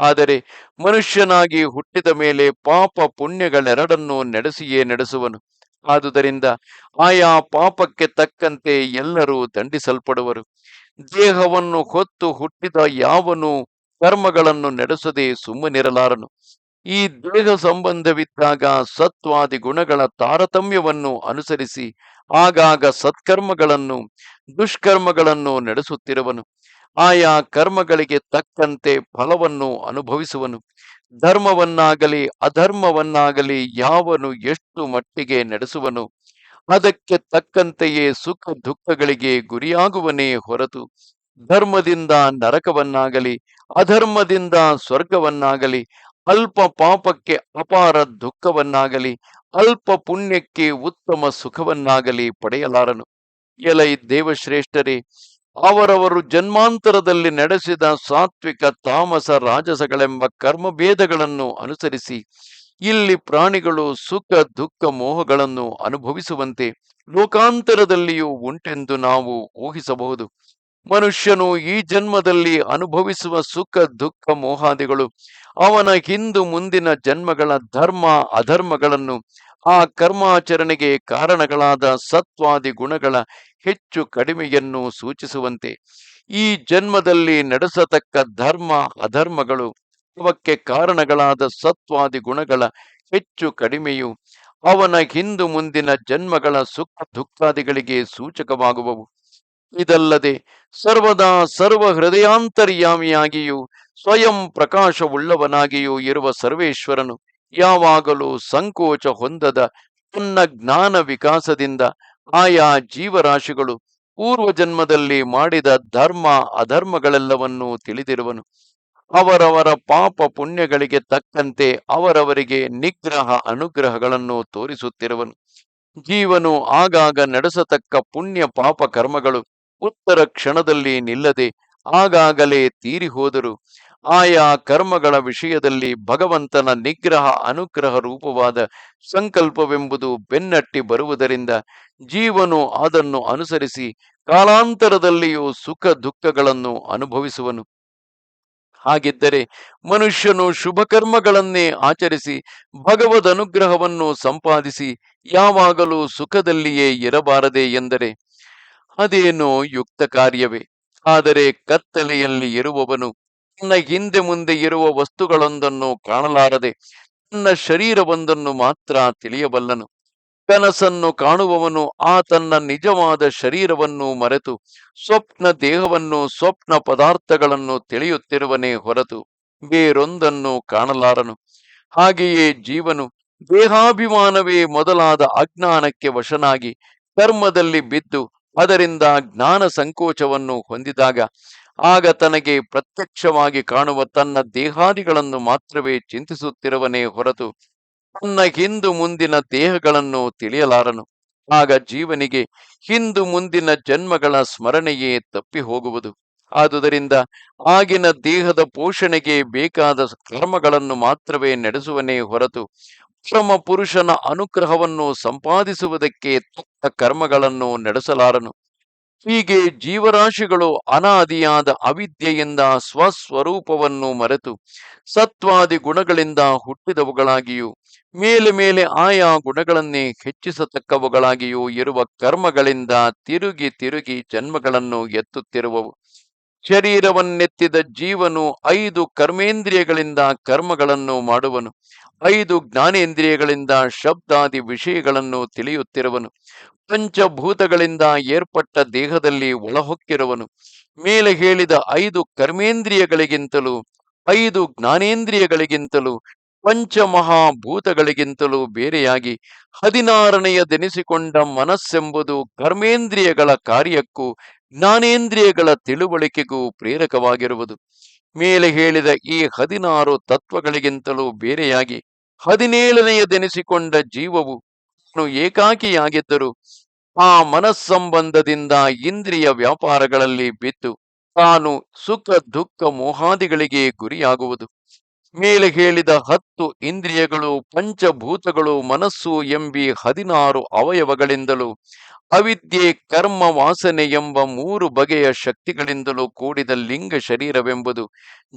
ಆದರೆ ಮನುಷ್ಯನಾಗಿ ಹುಟ್ಟಿದ ಮೇಲೆ ಪಾಪ ಪುಣ್ಯಗಳೆರಡನ್ನೂ ನಡೆಸಿಯೇ ನಡೆಸುವನು. ಆದುದರಿಂದ ಆಯಾ ಪಾಪಕ್ಕೆ ತಕ್ಕಂತೆ ಎಲ್ಲರೂ ದಂಡಿಸಲ್ಪಡುವರು. ದೇಹವನ್ನು ಹೊತ್ತು ಹುಟ್ಟಿದ ಯಾವನು ಕರ್ಮಗಳನ್ನು ನಡೆಸದೆ ಸುಮ್ಮನಿರಲಾರನು. ಈ ದೇಹ ಸಂಬಂಧವಿದ್ದಾಗ ಸತ್ವಾದಿ ಗುಣಗಳ ತಾರತಮ್ಯವನ್ನು ಅನುಸರಿಸಿ ಆಗಾಗ ಸತ್ಕರ್ಮಗಳನ್ನು ದುಷ್ಕರ್ಮಗಳನ್ನು ನಡೆಸುತ್ತಿರುವನು. ಆಯಾ ಕರ್ಮಗಳಿಗೆ ತಕ್ಕಂತೆ ಫಲವನ್ನು ಅನುಭವಿಸುವನು. ಧರ್ಮವನ್ನಾಗಲಿ ಅಧರ್ಮವನ್ನಾಗಲಿ ಯಾವನು ಎಷ್ಟು ಮಟ್ಟಿಗೆ ನಡೆಸುವನು, ಅದಕ್ಕೆ ತಕ್ಕಂತೆಯೇ ಸುಖ ದುಃಖಗಳಿಗೆ ಗುರಿಯಾಗುವನೇ ಹೊರತು, ಧರ್ಮದಿಂದ ನರಕವನ್ನಾಗಲಿ, ಅಧರ್ಮದಿಂದ ಸ್ವರ್ಗವನ್ನಾಗಲಿ, ಅಲ್ಪ ಪಾಪಕ್ಕೆ ಅಪಾರ ದುಃಖವನ್ನಾಗಲಿ, ಅಲ್ಪ ಪುಣ್ಯಕ್ಕೆ ಉತ್ತಮ ಸುಖವನ್ನಾಗಲಿ ಪಡೆಯಲಾರನು. ಎಲೈ ದೇವಶ್ರೇಷ್ಠರೇ ಅವರವರು ಜನ್ಮಾಂತರದಲ್ಲಿ ನಡೆಸಿದ ಸಾತ್ವಿಕ ತಾಮಸ ರಾಜಸಗಳೆಂಬ ಕರ್ಮಭೇದಗಳನ್ನು ಅನುಸರಿಸಿ ಇಲ್ಲಿ ಪ್ರಾಣಿಗಳು ಸುಖ, ದುಃಖ, ಮೋಹಗಳನ್ನು ಅನುಭವಿಸುವಂತೆ ಲೋಕಾಂತರದಲ್ಲಿಯೂ ಉಂಟೆಂದು ನಾವು ಊಹಿಸಬಹುದು. ಮನುಷ್ಯನು ಈ ಜನ್ಮದಲ್ಲಿ ಅನುಭವಿಸುವ ಸುಖ, ದುಃಖ, ಮೋಹಾದಿಗಳು ಅವನ ಹಿಂದು ಮುಂದಿನ ಜನ್ಮಗಳ ಧರ್ಮ, ಅಧರ್ಮಗಳನ್ನು ಆ ಕರ್ಮಾಚರಣೆಗೆ ಕಾರಣಗಳಾದ ಸತ್ವಾದಿ ಗುಣಗಳ ಹೆಚ್ಚು ಕಡಿಮೆಯನ್ನು ಸೂಚಿಸುವಂತೆ. ಈ ಜನ್ಮದಲ್ಲಿ ನಡೆಸತಕ್ಕ ಧರ್ಮ, ಅಧರ್ಮಗಳು ಅವಕ್ಕೆ ಕಾರಣಗಳಾದ ಸತ್ವಾದಿ ಗುಣಗಳ ಹೆಚ್ಚು ಕಡಿಮೆಯು ಅವನ ಹಿಂದು ಮುಂದಿನ ಜನ್ಮಗಳ ಸುಖ ದುಃಖಾದಿಗಳಿಗೆ ಸೂಚಕವಾಗುವವು. ಇದಲ್ಲದೆ ಸರ್ವದಾ ಸರ್ವ ಹೃದಯಾಂತರ್ಯಾಮಿಯಾಗಿಯೂ ಸ್ವಯಂ ಪ್ರಕಾಶವುಳ್ಳವನಾಗಿಯೂ ಇರುವ ಸರ್ವೇಶ್ವರನು ಯಾವಾಗಲೂ ಸಂಕೋಚ ಹೊಂದದ ತನ್ನ ಜ್ಞಾನ ವಿಕಾಸದಿಂದ ಆಯಾ ಜೀವರಾಶಿಗಳು ಪೂರ್ವ ಜನ್ಮದಲ್ಲಿ ಮಾಡಿದ ಧರ್ಮ, ಅಧರ್ಮಗಳೆಲ್ಲವನ್ನೂ ತಿಳಿದಿರುವನು. ಅವರವರ ಪಾಪ ಪುಣ್ಯಗಳಿಗೆ ತಕ್ಕಂತೆ ಅವರವರಿಗೆ ನಿಗ್ರಹ ಅನುಗ್ರಹಗಳನ್ನು ತೋರಿಸುತ್ತಿರುವನು. ಜೀವನು ಆಗಾಗ ನಡೆಸತಕ್ಕ ಪುಣ್ಯ ಪಾಪ ಕರ್ಮಗಳು ಉತ್ತರ ಕ್ಷಣದಲ್ಲಿ ನಿಲ್ಲದೆ ಆಗಾಗಲೇ ತೀರಿ ಹೋದರು ಆಯಾ ಕರ್ಮಗಳ ವಿಷಯದಲ್ಲಿ ಭಗವಂತನ ನಿಗ್ರಹ ಅನುಗ್ರಹ ರೂಪವಾದ ಸಂಕಲ್ಪವೆಂಬುದು ಬೆನ್ನಟ್ಟಿ ಬರುವುದರಿಂದ ಜೀವನು ಅದನ್ನು ಅನುಸರಿಸಿ ಕಾಲಾಂತರದಲ್ಲಿಯೂ ಸುಖ ದುಃಖಗಳನ್ನು ಅನುಭವಿಸುವನು. ಹಾಗಿದ್ದರೆ ಮನುಷ್ಯನು ಶುಭ ಕರ್ಮಗಳನ್ನೇ ಆಚರಿಸಿ ಭಗವದ್ ಅನುಗ್ರಹವನ್ನು ಸಂಪಾದಿಸಿ ಯಾವಾಗಲೂ ಸುಖದಲ್ಲಿಯೇ ಇರಬಾರದೆ ಎಂದರೆ ಅದೇನೋ ಯುಕ್ತ ಕಾರ್ಯವೇ. ಆದರೆ ಕತ್ತಲೆಯಲ್ಲಿ ಇರುವವನು ತನ್ನ ಹಿಂದೆ ಮುಂದೆ ಇರುವ ವಸ್ತುಗಳೊಂದನ್ನು ಕಾಣಲಾರದೆ ತನ್ನ ಶರೀರವೊಂದನ್ನು ಮಾತ್ರ ತಿಳಿಯಬಲ್ಲನು. ಕನಸನ್ನು ಕಾಣುವವನು ಆ ತನ್ನ ನಿಜವಾದ ಶರೀರವನ್ನು ಮರೆತು ಸ್ವಪ್ನ ದೇಹವನ್ನು, ಸ್ವಪ್ನ ಪದಾರ್ಥಗಳನ್ನು ತಿಳಿಯುತ್ತಿರುವನೇ ಹೊರತು ಬೇರೊಂದನ್ನು ಕಾಣಲಾರನು. ಹಾಗೆಯೇ ಜೀವನು ದೇಹಾಭಿಮಾನವೇ ಮೊದಲಾದ ಅಜ್ಞಾನಕ್ಕೆ ವಶನಾಗಿ ಕರ್ಮದಲ್ಲಿ ಬಿದ್ದು ಅದರಿಂದ ಜ್ಞಾನ ಸಂಕೋಚವನ್ನು ಹೊಂದಿದಾಗ ಆಗ ತನಗೆ ಪ್ರತ್ಯಕ್ಷವಾಗಿ ಕಾಣುವ ತನ್ನ ದೇಹಾದಿಗಳನ್ನು ಮಾತ್ರವೇ ಚಿಂತಿಸುತ್ತಿರುವನೇ ಹೊರತು ತನ್ನ ಹಿಂದು ಮುಂದಿನ ದೇಹಗಳನ್ನು ತಿಳಿಯಲಾರನು. ಆಗ ಜೀವನಿಗೆ ಹಿಂದು ಮುಂದಿನ ಜನ್ಮಗಳ ಸ್ಮರಣೆಯೇ ತಪ್ಪಿ ಹೋಗುವುದು. ಆದುದರಿಂದ ಆಗಿನ ದೇಹದ ಪೋಷಣೆಗೆ ಬೇಕಾದ ಕರ್ಮಗಳನ್ನು ಮಾತ್ರವೇ ನಡೆಸುವನೇ ಹೊರತು ಪರಮ ಪುರುಷನ ಅನುಗ್ರಹವನ್ನು ಸಂಪಾದಿಸುವುದಕ್ಕೆ ತಕ್ಕ ಕರ್ಮಗಳನ್ನು ನಡೆಸಲಾರನು. ಹೀಗೆ ಜೀವರಾಶಿಗಳು ಅನಾದಿಯಾದ ಅವಿದ್ಯೆಯಿಂದ ಸ್ವಸ್ವರೂಪವನ್ನು ಮರೆತು ಸತ್ವಾದಿ ಗುಣಗಳಿಂದ ಹುಟ್ಟಿದವುಗಳಾಗಿಯೂ, ಮೇಲೆ ಮೇಲೆ ಆಯಾ ಗುಣಗಳನ್ನೇ ಹೆಚ್ಚಿಸತಕ್ಕವುಗಳಾಗಿಯೂ ಇರುವ ಕರ್ಮಗಳಿಂದ ತಿರುಗಿ ತಿರುಗಿ ಜನ್ಮಗಳನ್ನು ಎತ್ತುತ್ತಿರುವವು. ಶರೀರವನ್ನೆತ್ತಿದ ಜೀವನು ಐದು ಕರ್ಮೇಂದ್ರಿಯಗಳಿಂದ ಕರ್ಮಗಳನ್ನು ಮಾಡುವನು. ಐದು ಜ್ಞಾನೇಂದ್ರಿಯಗಳಿಂದ ಶಬ್ದಾದಿ ವಿಷಯಗಳನ್ನು ತಿಳಿಯುತ್ತಿರುವನು. ಪಂಚಭೂತಗಳಿಂದ ಏರ್ಪಟ್ಟ ದೇಹದಲ್ಲಿ ಒಳಹೊಕ್ಕಿರುವನು. ಮೇಲೆ ಹೇಳಿದ ಐದು ಕರ್ಮೇಂದ್ರಿಯಗಳಿಗಿಂತಲೂ, ಐದು ಜ್ಞಾನೇಂದ್ರಿಯಗಳಿಗಿಂತಲೂ, ಪಂಚಮಹಾಭೂತಗಳಿಗಿಂತಲೂ ಬೇರೆಯಾಗಿ ಹದಿನಾರನೆಯದೆನಿಸಿಕೊಂಡ ಮನಸ್ಸೆಂಬುದು ಕರ್ಮೇಂದ್ರಿಯಗಳ ಕಾರ್ಯಕ್ಕೂ, ಜ್ಞಾನೇಂದ್ರಿಯಗಳ ತಿಳುವಳಿಕೆಗೂ ಪ್ರೇರಕವಾಗಿರುವುದು. ಮೇಲೆ ಹೇಳಿದ ಈ ಹದಿನಾರು ತತ್ವಗಳಿಗಿಂತಲೂ ಬೇರೆಯಾಗಿ ಹದಿನೇಳನೆಯದೆನಿಸಿಕೊಂಡ ಜೀವವು ಏಕಾಕಿಯಾಗಿದ್ದರು ಆ ಮನಸ್ಸಂಬಂಧದಿಂದ ಇಂದ್ರಿಯ ವ್ಯಾಪಾರಗಳಲ್ಲಿ ಬಿದ್ದು ತಾನು ಸುಖ, ದುಃಖ, ಮೋಹಾದಿಗಳಿಗೆ ಗುರಿಯಾಗುವುದು. ಮೇಲೆ ಹೇಳಿದ ಹತ್ತು ಇಂದ್ರಿಯಗಳು, ಪಂಚಭೂತಗಳು, ಮನಸ್ಸು ಎಂಬಿ ಹದಿನಾರು ಅವಯವಗಳಿಂದಲೂ ಅವಿದ್ಯೆ, ಕರ್ಮ, ವಾಸನೆ ಎಂಬ ಮೂರು ಬಗೆಯ ಶಕ್ತಿಗಳಿಂದಲೂ ಕೂಡಿದ ಲಿಂಗ ಶರೀರವೆಂಬುದು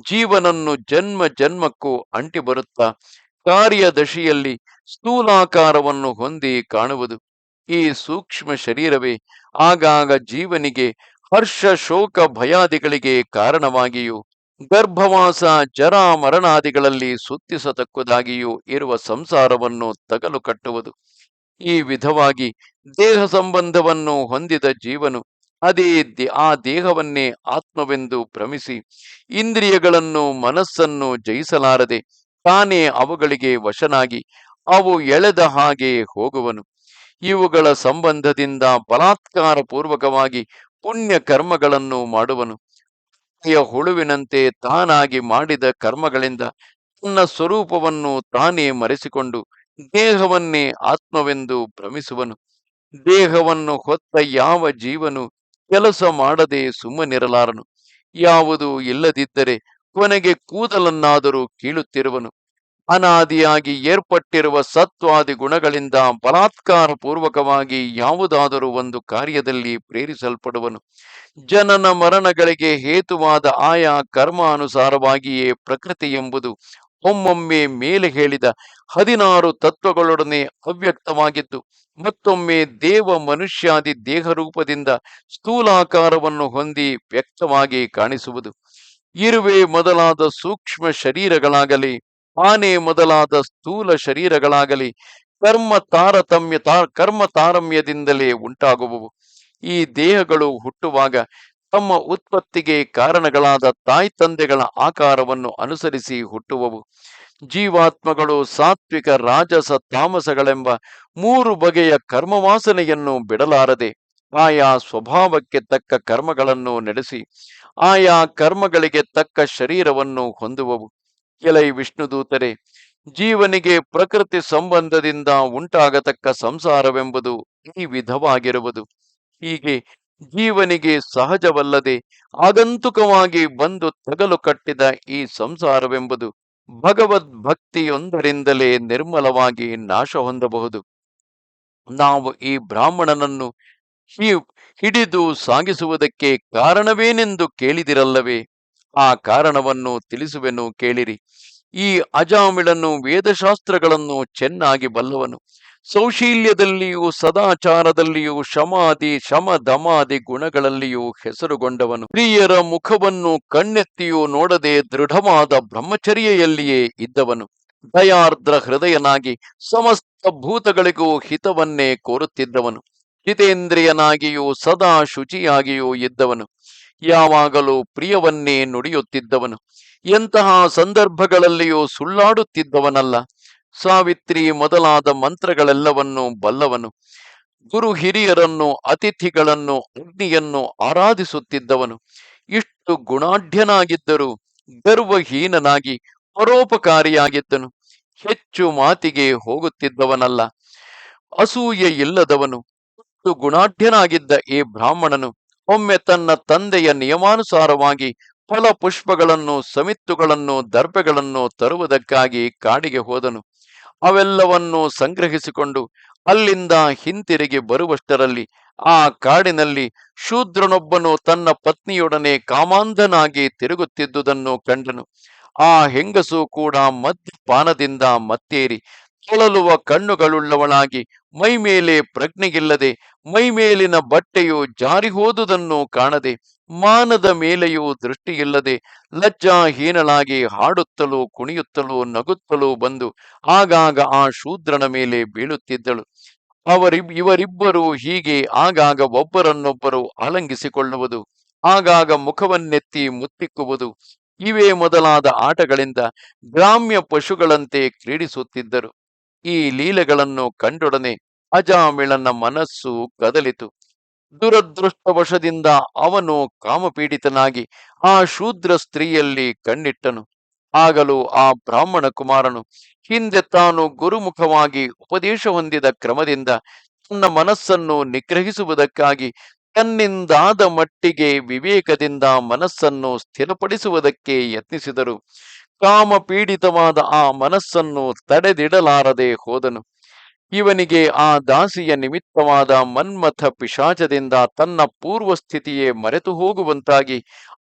ಜೀವನನ್ನು ಜನ್ಮ, ಜನ್ಮಕ್ಕೂ ಅಂಟಿ ಬರುತ್ತಾ ಕಾರ್ಯದಶಿಯಲ್ಲಿ ಸ್ಥೂಲಾಕಾರವನ್ನು ಹೊಂದಿ ಕಾಣುವುದು. ಈ ಸೂಕ್ಷ್ಮ ಶರೀರವೇ ಆಗಾಗ ಜೀವನಿಗೆ ಹರ್ಷ, ಶೋಕ, ಭಯಾದಿಗಳಿಗೆ ಕಾರಣವಾಗಿಯೂ, ಗರ್ಭವಾಸ, ಜರ, ಮರಣಾದಿಗಳಲ್ಲಿ ಸುತ್ತಿಸತಕ್ಕುದಾಗಿಯೂ ಇರುವ ಸಂಸಾರವನ್ನು ತಗಲು ಕಟ್ಟುವುದು. ಈ ವಿಧವಾಗಿ ದೇಹ ಸಂಬಂಧವನ್ನು ಹೊಂದಿದ ಜೀವನು ಅದೇ ಆ ದೇಹವನ್ನೇ ಆತ್ಮವೆಂದು ಭ್ರಮಿಸಿ, ಇಂದ್ರಿಯಗಳನ್ನು, ಮನಸ್ಸನ್ನು ಜಯಿಸಲಾರದೆ ತಾನೇ ಅವುಗಳಿಗೆ ವಶನಾಗಿ, ಅವು ಎಳೆದ ಹಾಗೆ ಹೋಗುವನು. ಇವುಗಳ ಸಂಬಂಧದಿಂದ ಬಲಾತ್ಕಾರ ಪೂರ್ವಕವಾಗಿ ಪುಣ್ಯ ಕರ್ಮಗಳನ್ನು ಮಾಡುವನು ಹುಳುವಿನಂತೆ ತಾನಾಗಿ ಮಾಡಿದ ಕರ್ಮಗಳಿಂದ ತನ್ನ ಸ್ವರೂಪವನ್ನು ತಾನೇ ಮರೆಸಿಕೊಂಡು ದೇಹವನ್ನೇ ಆತ್ಮವೆಂದು ಭ್ರಮಿಸುವನು. ದೇಹವನ್ನು ಹೊತ್ತ ಯಾವ ಜೀವನು ಕೆಲಸ ಮಾಡದೆ ಸುಮ್ಮನಿರಲಾರನು. ಯಾವುದು ಇಲ್ಲದಿದ್ದರೆ ಕೊನೆಗೆ ಕೂದಲನ್ನಾದರೂ ಕೀಳುತ್ತಿರುವನು. ಅನಾದಿಯಾಗಿ ಏರ್ಪಟ್ಟಿರುವ ಸತ್ವಾದಿ ಗುಣಗಳಿಂದ ಬಲಾತ್ಕಾರ ಪೂರ್ವಕವಾಗಿ ಯಾವುದಾದರೂ ಒಂದು ಕಾರ್ಯದಲ್ಲಿ ಪ್ರೇರಿಸಲ್ಪಡುವನು. ಜನನ ಮರಣಗಳಿಗೆ ಹೇತುವಾದ ಆಯಾ ಕರ್ಮಾನುಸಾರವಾಗಿಯೇ ಪ್ರಕೃತಿ ಎಂಬುದು ಒಮ್ಮೊಮ್ಮೆ ಮೇಲೆ ಹೇಳಿದ ಹದಿನಾರು ತತ್ವಗಳೊಡನೆ ಅವ್ಯಕ್ತವಾಗಿದ್ದು ಮತ್ತೊಮ್ಮೆ ದೇವ ಮನುಷ್ಯಾದಿ ದೇಹ ರೂಪದಿಂದ ಸ್ಥೂಲಾಕಾರವನ್ನು ಹೊಂದಿ ವ್ಯಕ್ತವಾಗಿ ಕಾಣಿಸುವುದು. ಇರುವೆ ಮೊದಲಾದ ಸೂಕ್ಷ್ಮ ಶರೀರಗಳಾಗಲಿ, ಆನೆ ಮೊದಲಾದ ಸ್ಥೂಲ ಶರೀರಗಳಾಗಲಿ, ಕರ್ಮ ತಾರತಮ್ಯ ಕರ್ಮ ತಾರಮ್ಯದಿಂದಲೇ ಉಂಟಾಗುವವು. ಈ ದೇಹಗಳು ಹುಟ್ಟುವಾಗ ತಮ್ಮ ಉತ್ಪತ್ತಿಗೆ ಕಾರಣಗಳಾದ ತಾಯಿ ತಂದೆಗಳ ಆಕಾರವನ್ನು ಅನುಸರಿಸಿ ಹುಟ್ಟುವವು. ಜೀವಾತ್ಮಗಳು ಸಾತ್ವಿಕ ರಾಜಸ ತಾಮಸಗಳೆಂಬ ಮೂರು ಬಗೆಯ ಕರ್ಮವಾಸನೆಯನ್ನು ಬಿಡಲಾರದೆ ಆಯಾ ಸ್ವಭಾವಕ್ಕೆ ತಕ್ಕ ಕರ್ಮಗಳನ್ನು ನಡೆಸಿ ಆಯಾ ಕರ್ಮಗಳಿಗೆ ತಕ್ಕ ಶರೀರವನ್ನು ಹೊಂದುವವು. ಕೆಲೈ ವಿಷ್ಣುದೂತರೆ ಜೀವನಿಗೆ ಪ್ರಕೃತಿ ಸಂಬಂಧದಿಂದ ಉಂಟಾಗತಕ್ಕ ಸಂಸಾರವೆಂಬುದು ಈ ವಿಧವಾಗಿರುವುದು. ಹೀಗೆ ಜೀವನಿಗೆ ಸಹಜವಲ್ಲದೆ ಆಗಂತುಕವಾಗಿ ಬಂದು ತಗಲು ಕಟ್ಟಿದ ಈ ಸಂಸಾರವೆಂಬುದು ಭಗವದ್ ಭಕ್ತಿಯೊಂದರಿಂದಲೇ ನಿರ್ಮಲವಾಗಿ ನಾಶ ಹೊಂದಬಹುದು ನಾವು ಈ ಬ್ರಾಹ್ಮಣನನ್ನು ಹಿಡಿದು ಸಾಗಿಸುವುದಕ್ಕೆ ಕಾರಣವೇನೆಂದು ಕೇಳಿದಿರಲ್ಲವೇ? ಆ ಕಾರಣವನ್ನು ತಿಳಿಸುವೆನು ಕೇಳಿರಿ. ಈ ಅಜಾಮಿಳನು ವೇದಶಾಸ್ತ್ರಗಳನ್ನು ಚೆನ್ನಾಗಿ ಬಲ್ಲವನು. ಸೌಶೀಲ್ಯದಲ್ಲಿಯೂ ಸದಾಚಾರದಲ್ಲಿಯೂ ಶಮಾದಿ ಶಮ ದಮಾದಿ ಗುಣಗಳಲ್ಲಿಯೂ ಹೆಸರುಗೊಂಡವನು. ಪ್ರಿಯರ ಮುಖವನ್ನು ಕಣ್ಣೆತ್ತಿಯೂ ನೋಡದೆ ದೃಢವಾದ ಬ್ರಹ್ಮಚರ್ಯೆಯಲ್ಲಿಯೇ ಇದ್ದವನು. ದಯಾರ್ದ್ರ ಹೃದಯನಾಗಿ ಸಮಸ್ತ ಭೂತಗಳಿಗೂ ಹಿತವನ್ನೇ ಕೋರುತ್ತಿದ್ದವನು. ಜಿತೇಂದ್ರಿಯನಾಗಿಯೂ ಸದಾ ಶುಚಿಯಾಗಿಯೂ ಇದ್ದವನು. ಯಾವಾಗಲೂ ಪ್ರಿಯವನ್ನೇ ನುಡಿಯುತ್ತಿದ್ದವನು. ಎಂತಹ ಸಂದರ್ಭಗಳಲ್ಲಿಯೂ ಸುಳ್ಳಾಡುತ್ತಿದ್ದವನಲ್ಲ. ಸಾವಿತ್ರಿ ಮೊದಲಾದ ಮಂತ್ರಗಳೆಲ್ಲವನ್ನೂ ಬಲ್ಲವನು. ಗುರು ಹಿರಿಯರನ್ನು, ಅತಿಥಿಗಳನ್ನು, ಅಗ್ನಿಯನ್ನು ಆರಾಧಿಸುತ್ತಿದ್ದವನು. ಇಷ್ಟು ಗುಣಾಢ್ಯನಾಗಿದ್ದರೂ ಗರ್ವಹೀನನಾಗಿ ಪರೋಪಕಾರಿಯಾಗಿದ್ದನು. ಹೆಚ್ಚು ಮಾತಿಗೆ ಹೋಗುತ್ತಿದ್ದವನಲ್ಲ. ಅಸೂಯೆ ಇಲ್ಲದವನು ಗುಣಾಢ್ಯನಾಗಿದ್ದ ಈ ಬ್ರಾಹ್ಮಣನು ಒಮ್ಮೆ ತನ್ನ ತಂದೆಯ ನಿಯಮಾನುಸಾರವಾಗಿ ಫಲ ಪುಷ್ಪಗಳನ್ನು, ಸಮಿತ್ತುಗಳನ್ನು ದರ್ಭೆಗಳನ್ನು ತರುವುದಕ್ಕಾಗಿ ಕಾಡಿಗೆ ಹೋದನು. ಅವೆಲ್ಲವನ್ನು ಸಂಗ್ರಹಿಸಿಕೊಂಡು ಅಲ್ಲಿಂದ ಹಿಂತಿರುಗಿ ಬರುವಷ್ಟರಲ್ಲಿ ಆ ಕಾಡಿನಲ್ಲಿ ಶೂದ್ರನೊಬ್ಬನು ತನ್ನ ಪತ್ನಿಯೊಡನೆ ಕಾಮಾಂಧನಾಗಿ ತಿರುಗುತ್ತಿದ್ದುದನ್ನು ಕಂಡನು. ಆ ಹೆಂಗಸು ಕೂಡ ಮದ್ಯಪಾನದಿಂದ ಮತ್ತೇರಿ. ತೊಳಲುವ ಕಣ್ಣುಗಳುಳ್ಳವಳಾಗಿ ಮೈಮೇಲೆ ಪ್ರಜ್ಞೆಗಿಲ್ಲದೆ ಮೈಮೇಲಿನ ಬಟ್ಟೆಯು ಜಾರಿಹೋದುದನ್ನು ಕಾಣದೆ ಮಾನದ ಮೇಲೆಯೂ ದೃಷ್ಟಿಯಿಲ್ಲದೆ ಲಜ್ಜಾಹೀನಳಾಗಿ ಹಾಡುತ್ತಲೂ ಕುಣಿಯುತ್ತಲೂ ನಗುತ್ತಲೂ ಬಂದು ಆಗಾಗ ಆ ಶೂದ್ರನ ಮೇಲೆ ಬೀಳುತ್ತಿದ್ದಳು. ಅವರಿ, ಇವರಿಬ್ಬರು ಹೀಗೆ ಆಗಾಗ ಒಬ್ಬರನ್ನೊಬ್ಬರು ಅಲಂಗಿಸಿಕೊಳ್ಳುವುದು, ಆಗಾಗ ಮುಖವನ್ನೆತ್ತಿ ಮುತ್ತಿಕ್ಕುವುದು, ಇವೇ ಮೊದಲಾದ ಆಟಗಳಿಂದ ಗ್ರಾಮ್ಯ ಪಶುಗಳಂತೆ ಕ್ರೀಡಿಸುತ್ತಿದ್ದರು. ಈ ಲೀಲೆಗಳನ್ನು ಕಂಡೊಡನೆ ಅಜಾಮಿಳನ ಮನಸ್ಸು ಕದಲಿತು. ದುರದೃಷ್ಟವಶದಿಂದ ಅವನು ಕಾಮಪೀಡಿತನಾಗಿ ಆ ಶೂದ್ರ ಸ್ತ್ರೀಯಲ್ಲಿ ಕಣ್ಣಿಟ್ಟನು. ಆಗಲೂ ಆ ಬ್ರಾಹ್ಮಣ ಕುಮಾರನು ಹಿಂದೆ ತಾನು ಗುರುಮುಖವಾಗಿ ಉಪದೇಶ ಹೊಂದಿದ ಕ್ರಮದಿಂದ ತನ್ನ ಮನಸ್ಸನ್ನು ನಿಗ್ರಹಿಸುವುದಕ್ಕಾಗಿ ತನ್ನಿಂದಾದ ಮಟ್ಟಿಗೆ ವಿವೇಕದಿಂದ ಮನಸ್ಸನ್ನು ಸ್ಥಿರಪಡಿಸುವುದಕ್ಕೆ ಯತ್ನಿಸಿದರು. ಕಾಮ ಪೀಡಿತವಾದ ಆ ಮನಸ್ಸನ್ನು ತಡೆದಿಡಲಾರದೆ ಹೋದನು. ಇವನಿಗೆ ಆ ದಾಸಿಯ ನಿಮಿತ್ತವಾದ ಮನ್ಮಥ ಪಿಶಾಚದಿಂದ ತನ್ನ ಪೂರ್ವ ಸ್ಥಿತಿಯೇ ಮರೆತು ಹೋಗುವಂತಾಗಿ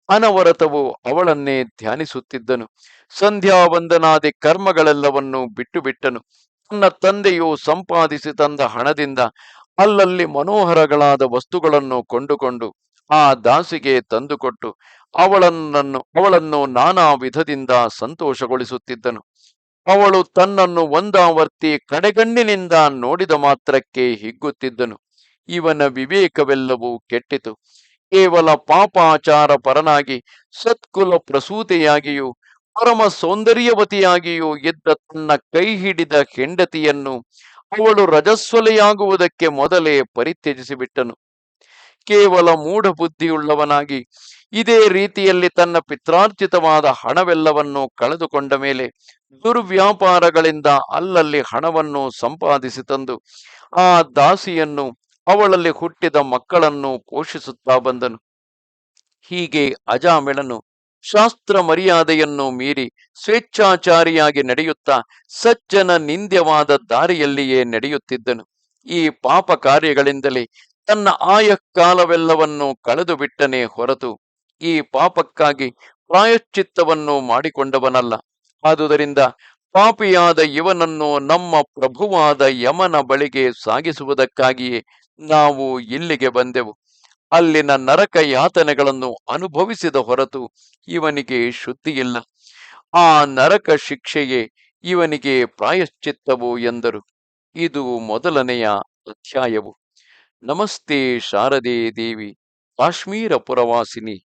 ಅನವರತವು ಅವಳನ್ನೇ ಧ್ಯಾನಿಸುತ್ತಿದ್ದನು. ಸಂಧ್ಯಾ ವಂದನಾದಿ ಕರ್ಮಗಳೆಲ್ಲವನ್ನು ಬಿಟ್ಟು ಬಿಟ್ಟನು ತನ್ನ ತಂದೆಯು ಸಂಪಾದಿಸಿ ತಂದ ಹಣದಿಂದ ಅಲ್ಲಲ್ಲಿ ಮನೋಹರಗಳಾದ ವಸ್ತುಗಳನ್ನು ಕೊಂಡುಕೊಂಡು ಆ ದಾಸಿಗೆ ತಂದುಕೊಟ್ಟು ಅವಳನ್ನು ಅವಳನ್ನು ನಾನಾ ವಿಧದಿಂದ ಸಂತೋಷಗೊಳಿಸುತ್ತಿದ್ದನು. ಅವಳು ತನ್ನನ್ನು ಒಂದಾವರ್ತಿ ಕಡೆಗಣ್ಣಿನಿಂದ ನೋಡಿದ ಮಾತ್ರಕ್ಕೆ ಹಿಗ್ಗುತ್ತಿದ್ದನು. ಇವನ ವಿವೇಕವೆಲ್ಲವೂ ಕೆಟ್ಟಿತು. ಕೇವಲ ಪಾಪಾಚಾರ ಪರನಾಗಿ ಸತ್ಕುಲ ಪ್ರಸೂತಿಯಾಗಿಯೂ, ಪರಮ ಸೌಂದರ್ಯವತಿಯಾಗಿಯೂ ಇದ್ದ ತನ್ನ ಕೈ ಹಿಡಿದ ಹೆಂಡತಿಯನ್ನು ಅವಳು ರಜಸ್ವಲೆಯಾಗುವುದಕ್ಕೆ ಮೊದಲೇ ಪರಿತ್ಯಜಿಸಿಬಿಟ್ಟನು. ಕೇವಲ ಮೂಢ ಬುದ್ಧಿಯುಳ್ಳವನಾಗಿ ಇದೇ ರೀತಿಯಲ್ಲಿ ತನ್ನ ಪಿತ್ರಾರ್ಜಿತವಾದ ಹಣವೆಲ್ಲವನ್ನು ಕಳೆದುಕೊಂಡ ಮೇಲೆ ದುರ್ವ್ಯಾಪಾರಗಳಿಂದ ಅಲ್ಲಲ್ಲಿ ಹಣವನ್ನು ಸಂಪಾದಿಸಿ ತಂದು ಆ ದಾಸಿಯನ್ನು ಅವಳಲ್ಲಿ ಹುಟ್ಟಿದ ಮಕ್ಕಳನ್ನು ಪೋಷಿಸುತ್ತಾ ಬಂದನು. ಹೀಗೆ ಅಜಾಮಿಳನು ಶಾಸ್ತ್ರ ಮರ್ಯಾದೆಯನ್ನು ಮೀರಿ ಸ್ವೇಚ್ಛಾಚಾರಿಯಾಗಿ ನಡೆಯುತ್ತಾ ಸಜ್ಜನ ನಿಂದ್ಯವಾದ ದಾರಿಯಲ್ಲಿಯೇ ನಡೆಯುತ್ತಿದ್ದನು. ಈ ಪಾಪ ಕಾರ್ಯಗಳಿಂದಲೇ ತನ್ನ ಆಯಃಕಾಲವೆಲ್ಲವನ್ನು ಕಳೆದು ಬಿಟ್ಟನೇ ಹೊರತು ಈ ಪಾಪಕ್ಕಾಗಿ ಪ್ರಾಯಶ್ಚಿತ್ತವನ್ನು ಮಾಡಿಕೊಂಡವನಲ್ಲ. ಆದುದರಿಂದ ಪಾಪಿಯಾದ ಇವನನ್ನು ನಮ್ಮ ಪ್ರಭುವಾದ ಯಮನ ಬಳಿಗೆ ಸಾಗಿಸುವುದಕ್ಕಾಗಿಯೇ ನಾವು ಇಲ್ಲಿಗೆ ಬಂದೆವು. ಅಲ್ಲಿನ ನರಕ ಯಾತನೆಗಳನ್ನು ಅನುಭವಿಸಿದ ಹೊರತು ಇವನಿಗೆ ಶುದ್ಧಿಯಿಲ್ಲ. ಆ ನರಕ ಶಿಕ್ಷೆಯೇ ಇವನಿಗೆ ಪ್ರಾಯಶ್ಚಿತ್ತವು ಎಂದರು. ಇದು ಮೊದಲನೆಯ ಅಧ್ಯಾಯವು. ನಮಸ್ತೆ ಶಾರದೆ ದೇವಿ, ಕಾಶ್ಮೀರ ಪುರವಾಸಿನಿ.